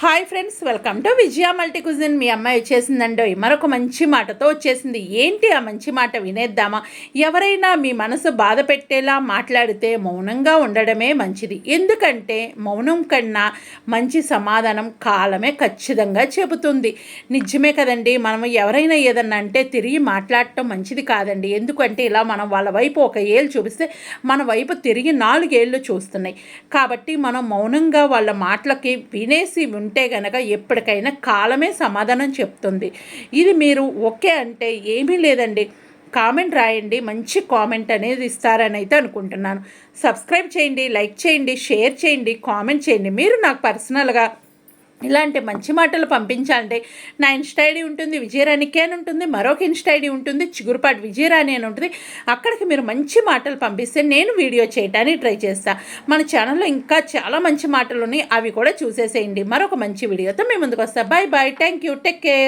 Hi friends welcome to Vijaya multi cuisine మీ అమ్మాయి వచ్చేసిందండో. మరొక మంచి మాటతో వచ్చేసింది. ఏంటి ఆ మంచి మాట? వినేద్దామా? ఎవరైనా మీ మనసు బాధ పెట్టేలా మాట్లాడితే మౌనంగా ఉండడమే మంచిది. ఎందుకంటే మౌనం కన్నా మంచి సమాధానం కాలమే ఖచ్చితంగా చెబుతుంది. నిజమే కదండి మనం ఎవరైనా ఏదన్నా అంటే తిరిగి మాట్లాడటం మంచిది కాదండి. ఎందుకంటే ఇలా మనం వాళ్ళ వైపు ఒక ఏళ్ళు చూపిస్తే మన వైపు తిరిగి నాలుగేళ్ళు చూస్తున్నాయి. కాబట్టి మనం మౌనంగా వాళ్ళ మాటలకి వినేసి ఉంటే గనక ఎప్పటికైనా కాలమే సమాధానం చెప్తుంది. ఇది మీరు ఓకే అంటే ఏమీ లేదండి. కామెంట్ రాయండి. మంచి కామెంట్ అనేది ఇస్తారని అయితే అనుకుంటున్నాను. సబ్స్క్రైబ్ చేయండి లైక్ చేయండి షేర్ చేయండి కామెంట్ చేయండి. మీరు నాకు పర్సనల్గా ఇలాంటి మంచి మాటలు పంపించాలంటే నా ఇన్స్టా ఐడి ఉంటుంది విజయరాణికి అని ఉంటుంది మరొక ఇన్స్టా ఐడి ఉంటుంది చిగురుపాటి విజయరాణి అని ఉంటుంది. అక్కడికి మీరు మంచి మాటలు పంపిస్తే నేను వీడియో చేయడానికి ట్రై చేస్తాను మన ఛానల్లో ఇంకా చాలా మంచి మాటలు ఉన్నాయి అవి కూడా చూసేసేయండి. మరొక మంచి వీడియోతో మేము ముందుకు వస్తాం. Bye bye thank you take care.